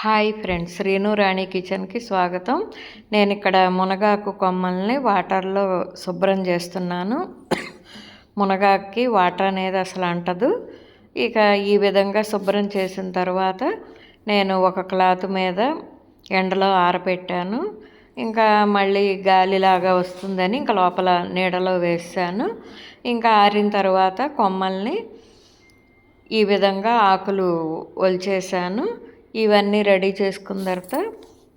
Hi friends Srinu రాణి కిచెన్కి స్వాగతం. నేను ఇక్కడ మునగాకు కొమ్మల్ని వాటర్లో శుభ్రం చేస్తున్నాను. మునగాకుకి వాటర్ అనేది అసలు అంటదు. ఇక ఈ విధంగా శుభ్రం చేసిన తర్వాత నేను ఒక క్లాత్ మీద ఎండలో ఆరబెట్టాను ఇంకా మళ్ళీ గాలిలాగా వస్తుందని ఇంకా లోపల నీడలో వేసాను. ఇంకా ఆరిన తర్వాత కొమ్మల్ని ఈ విధంగా ఆకులు ఒలిచేసాను. ఇవన్నీ రెడీ చేసుకున్న తర్వాత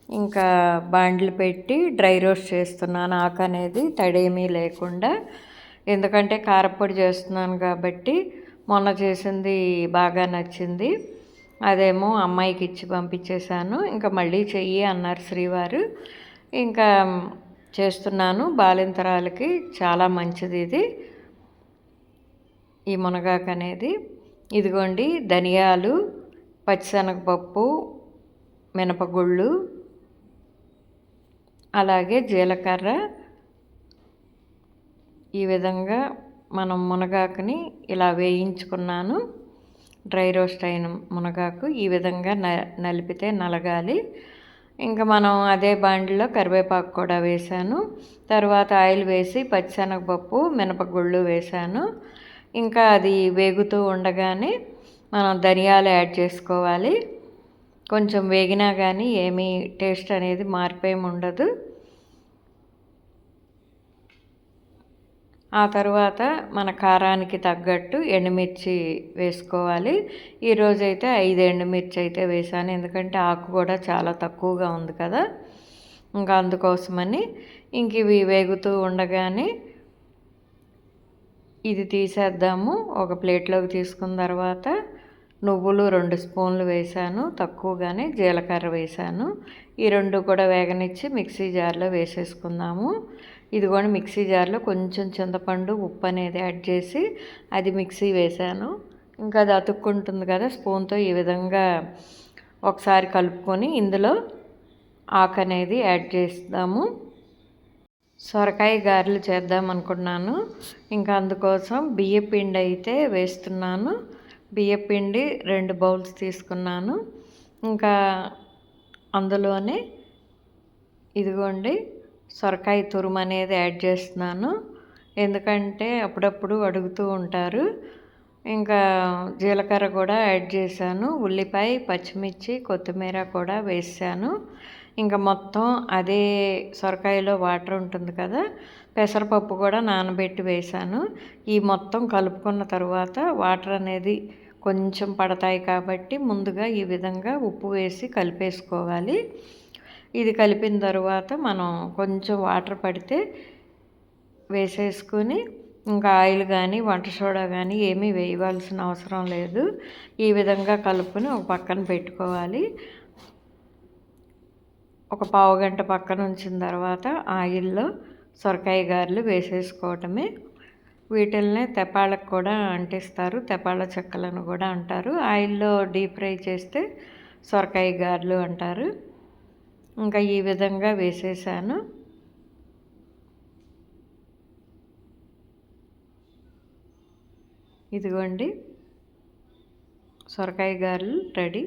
ఇంకా బాండ్లు పెట్టి డ్రై రోస్ట్ చేస్తున్నాను. ఆకు అనేది తడేమీ లేకుండా. ఎందుకంటే కారపొడి చేస్తున్నాను కాబట్టి మొన్న చేసింది బాగా నచ్చింది. అదేమో అమ్మాయికి ఇచ్చి పంపించేశాను. ఇంకా మళ్ళీ చెయ్యి అన్నారు శ్రీవారు. ఇంకా చేస్తున్నాను. బాలింతరాలకి చాలా మంచిది ఇది. ఈ మునగాకు అనేది. ఇదిగోండి ధనియాలు పచ్చిశనగపప్పు మినపగుళ్ళు అలాగే జీలకర్ర. ఈ విధంగా మనం మునగాకుని ఇలా వేయించుకున్నాను. డ్రై రోస్ట్ అయిన మునగాకు ఈ విధంగా న నలిపితే నలగాలి. ఇంకా మనం అదే బాండిలో కరివేపాకు కూడా వేసాను తర్వాత ఆయిల్ వేసి పచ్చిశనగపప్పు మినపగుళ్ళు వేసాను ఇంకా అది వేగుతూ ఉండగానే మనం ధనియాలు యాడ్ చేసుకోవాలి. కొంచెం వేగినా కానీ ఏమీ టేస్ట్ అనేది మార్పేమి ఉండదు. ఆ తర్వాత మన కారానికి తగ్గట్టు ఎండుమిర్చి వేసుకోవాలి. ఈరోజైతే ఐదు ఎండుమిర్చి అయితే వేసాను. ఎందుకంటే ఆకు కూడా చాలా తక్కువగా ఉంది కదా. ఇంకా అందుకోసమని ఇంక ఇవి వేగుతూ ఉండగానే ఇది తీసేద్దాము. ఒక ప్లేట్లోకి తీసుకున్న తర్వాత నువ్వులు రెండు స్పూన్లు వేసాను తక్కువగానే జీలకర్ర వేసాను ఈ రెండు కూడా వేగనిచ్చి మిక్సీ జార్లో వేసేసుకుందాము. ఇది కూడా మిక్సీ జార్లో కొంచెం చింతపండు ఉప్పు అనేది యాడ్ చేసి అది మిక్సీ వేసాను ఇంకా అది అతుక్కుంటుంది కదా స్పూన్తో ఈ విధంగా ఒకసారి కలుపుకొని ఇందులో ఆకు అనేది యాడ్ చేస్తాము. సొరకాయ గారెలు చేద్దాం అనుకున్నాను ఇంకా అందుకోసం బియ్య పిండి అయితే వేస్తున్నాను. బియ్యపిండి రెండు బౌల్స్ తీసుకున్నాను. ఇంకా అందులోనే ఇదిగోండి సొరకాయ తురుము అనేది యాడ్ చేస్తున్నాను. ఎందుకంటే అప్పుడప్పుడు అడుగుతూ ఉంటారు. ఇంకా జీలకర్ర కూడా యాడ్ చేశాను. ఉల్లిపాయ పచ్చిమిర్చి కొత్తిమీర కూడా వేసాను. ఇంకా మొత్తం అదే సొరకాయలో వాటర్ ఉంటుంది కదా పెసరపప్పు కూడా నానబెట్టి వేశాను. ఈ మొత్తం కలుపుకున్న తర్వాత వాటర్ అనేది కొంచెం పడతాయి కాబట్టి ముందుగా ఈ విధంగా ఉప్పు వేసి కలిపేసుకోవాలి. ఇది కలిపిన తర్వాత మనం కొంచెం వాటర్ పడితే వేసేసుకొని ఇంకా ఆయిల్ కానీ వంట సోడా కానీ ఏమీ వేయవలసిన అవసరం లేదు. ఈ విధంగా కలుపుని ఒక పక్కన పెట్టుకోవాలి. ఒక పావు గంట పక్కన ఉంచిన తర్వాత ఆయిల్లో సొరకాయ గారెలు వేసేసుకోవటమే. వీటిల్ని తెపాళ్ళకు కూడా అంటిస్తారు. తెపాళ్ళ చెక్కలను కూడా అంటారు. ఆయిల్లో డీప్ ఫ్రై చేస్తే సొరకాయ గారెలు అంటారు. ఇంకా ఈ విధంగా వేసేసాను. ఇదిగోండి. సొరకాయ గారెలు రెడీ.